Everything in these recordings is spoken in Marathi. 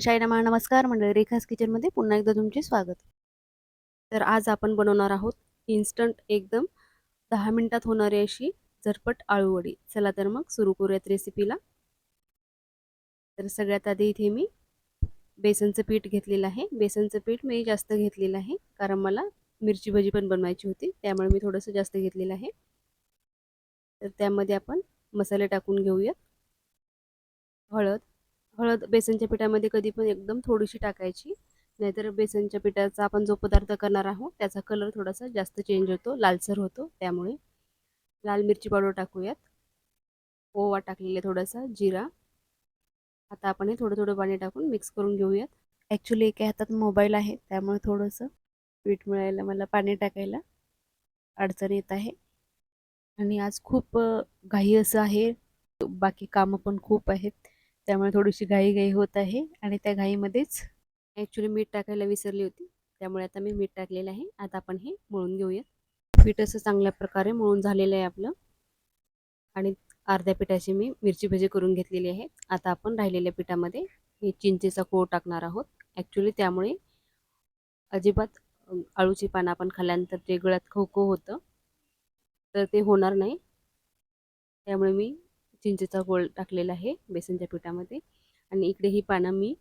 चॅनल महा नमस्कार मंडळी रेखास किचनमध्ये पुन्हा एकदा तुमचे स्वागत. तर आज आपण बनवणार आहोत इन्स्टंट एकदम दहा मिनटात होणारी अशी झटपट आळूवडी चला तर मग सुरू करूयात रेसिपीला तर सगळ्यात आधी इथे मी बेसनचं पीठ घेतलेलं आहे. बेसनचं पीठ मी जास्त घेतलेलं आहे कारण मला मिरची भजी पण बनवायची होती त्यामुळे मी थोडंसं जास्त घेतलेलं आहे. तर त्यामध्ये आपण मसाले टाकून घेऊयात. हळद हळद बेसनच्या पिठामध्ये कधी पण एकदम थोडीशी टाकायची. नाहीतर बेसनच्या पिठाचा आपण जो पदार्थ करणार आहोत त्याचा कलर थोडासा जास्त चेंज होतो लालसर होतो. त्यामुळे लाल मिरची पावडर टाकूयात. ओवा टाकलेला थोडासा जिरा. आता आपण हे थोडं थोडं पाणी टाकून मिक्स करून घेऊयात. ॲक्च्युली एका हातात मोबाईल आहे त्यामुळे थोडंसं पीठ मिळायला मला पाणी टाकायला अडचण येत आहे. आणि आज खूप घाई असं आहे. बाकी कामं पण खूप आहेत. त्यामुळे थोडीशी घाई घाई होत आहे आणि त्या घाईमध्येच ॲक्च्युली मीठ टाकायला विसरली होती. त्यामुळे आता मी मीठ टाकलेलं आहे. आता आपण हे मळून घेऊयात पीठ असं चांगल्या प्रकारे मळून झालेलं आहे आपलं. आणि अर्ध्या पिठाची मी मिरची भजी करून घेतलेली आहे. आता आपण राहिलेल्या पिठामध्ये हे चिंचेचा कोळ टाकणार आहोत. ॲक्च्युली त्यामुळे अजिबात आळूची पानं आपण खाल्ल्यानंतर ते गळ्यात खो होतं तर ते होणार नाही. त्यामुळे मी चिंचेचा गोळ टाकलेला आहे बेसनच्या पिठामध्ये. आणि इकडे ही पानं मी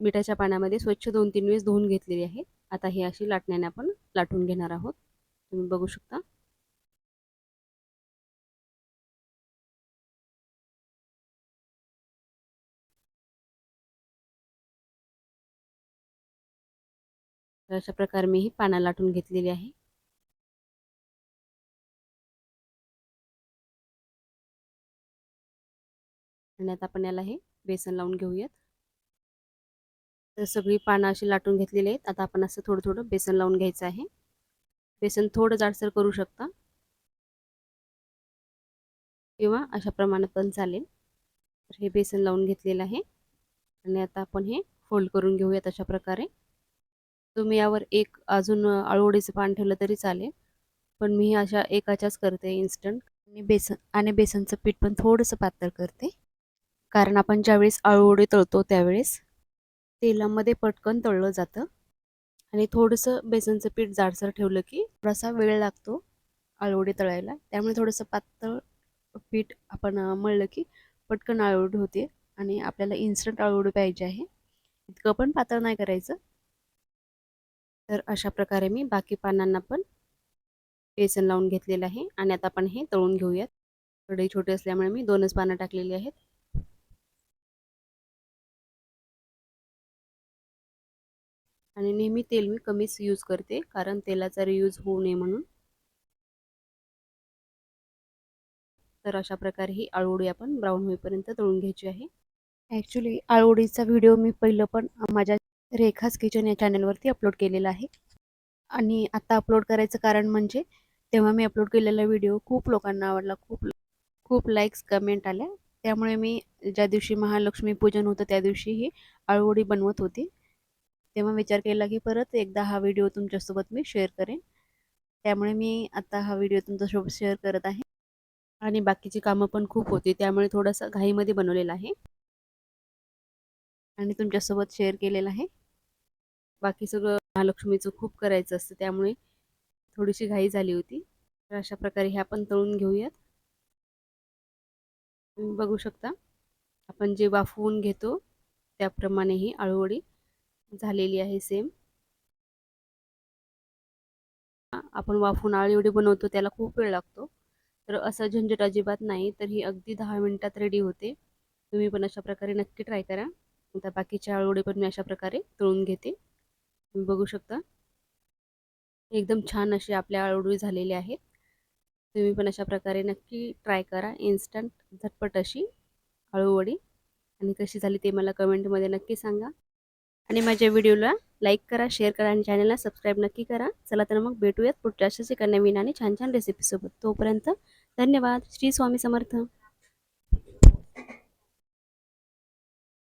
मिठाच्या पाण्यामध्ये स्वच्छ दोन तीन वेळेस धुवून घेतलेली आहे. आता ही अशी लाटण्याने आपण लाटून घेणार आहोत. तुम्ही बघू शकता. अशा प्रकारे मी ही पानं लाटून घेतलेली आहे. आणि आता आपण याला हे बेसन लावून घेऊयात. तर सगळी पानं अशी लाटून घेतलेली आहेत. आता आपण असं थोडं थोडं बेसन लावून घ्यायचं आहे. बेसन थोडं जाडसर करू शकता. किंवा अशा प्रमाणात पण चालेल. तर हे बेसन लावून घेतलेलं आहे. आणि आता आपण हे फोल्ड करून घेऊयात अशा प्रकारे. तुम्ही यावर एक अजून आळूवडीचं पान ठेवलं तरी चालेल. पण मी अशा एकाच्याच करते इन्स्टंट. आणि बेसन आणि बेसनचं पीठ पण थोडंसं पातळ करते. कारण आपण ज्यावेळेस आळूवडे तळतो त्यावेळेस तेलामध्ये पटकन तळलं जातं. आणि थोडंसं बेसनचं पीठ जाडसर ठेवलं की थोडासा वेळ लागतो आळूवडे तळायला. त्यामुळे थोडंसं पातळ पीठ आपण मळलं की पटकन आळूवडी होते आणि आपल्याला इन्स्टंट आळूवडी पाहिजे आहे. इतकं पण पातळ नाही करायचं. तर अशा प्रकारे मी बाकी पानांना पण बेसन लावून घेतलेलं आहे आणि आता आपण हे तळून घेऊयात. थोडे छोटे असल्यामुळे मी दोनच पानं टाकलेली आहेत. आणि नेहमी तेल मी कमीच यूज करते कारण तेलाचा रियूज होऊ नये म्हणून. तर अशा प्रकारे ही आळूवडी आपण ब्राऊन होईपर्यंत तळून घ्यायची आहे. ॲक्च्युली आळूवडीचा व्हिडिओ मी पहिलं पण माझ्या रेखास किचन या चॅनलवरती अपलोड केलेला आहे. आणि आता अपलोड करायचं कारण म्हणजे तेव्हा मी अपलोड केलेला व्हिडिओ खूप लोकांना आवडला खूप खूप लाईक्स कमेंट आल्या. त्यामुळे मी ज्या दिवशी महालक्ष्मी पूजन होतं त्या दिवशी ही आळूवडी बनवत होती. तेव्हा विचार केला की परत एकदा हा व्हिडिओ तुमच्यासोबत मी शेअर करेन. त्यामुळे मी आता हा व्हिडिओ तुमच्यासोबत शेअर करत आहे. आणि बाकीची कामं पण खूप होती त्यामुळे थोडासा घाईमध्ये बनवलेला आहे. आणि तुमच्यासोबत शेअर केलेला आहे. बाकी सगळं महालक्ष्मीचं खूप करायचं असतं त्यामुळे थोडीशी घाई झाली होती. तर अशा प्रकारे हे आपण तळून घेऊयात. तुम्ही बघू शकता आपण जे वाफवून घेतो त्याप्रमाणे ही आळूवडी झालेली आहे सेम आपण वाफवून एवढी बनवतो त्याला खूप वेळ लागतो. तर असं झंझट अजिबात नाही तर ही अगदी दहा मिनिटात रेडी होते. तुम्ही पण अशा प्रकारे नक्की ट्राय करा. आता बाकीच्या आळवडी पण मी अशा प्रकारे तळून घेते. तुम्ही बघू शकता. एकदम छान अशी आपल्या आळूवडी झालेली आहेत. तुम्ही पण अशा प्रकारे नक्की ट्राय करा. इन्स्टंट झटपट अशी आळूवडी. आणि कशी झाली ते मला कमेंटमध्ये नक्की सांगा. आणि माझ्या व्हिडिओला लाईक करा शेअर करा आणि चॅनलला सबस्क्राईब नक्की करा. चला तर मग भेटूयात पुढच्या अशाच एका नवीन आणि छान छान रेसिपीसोबत तोपर्यंत धन्यवाद. श्री स्वामी समर्थ.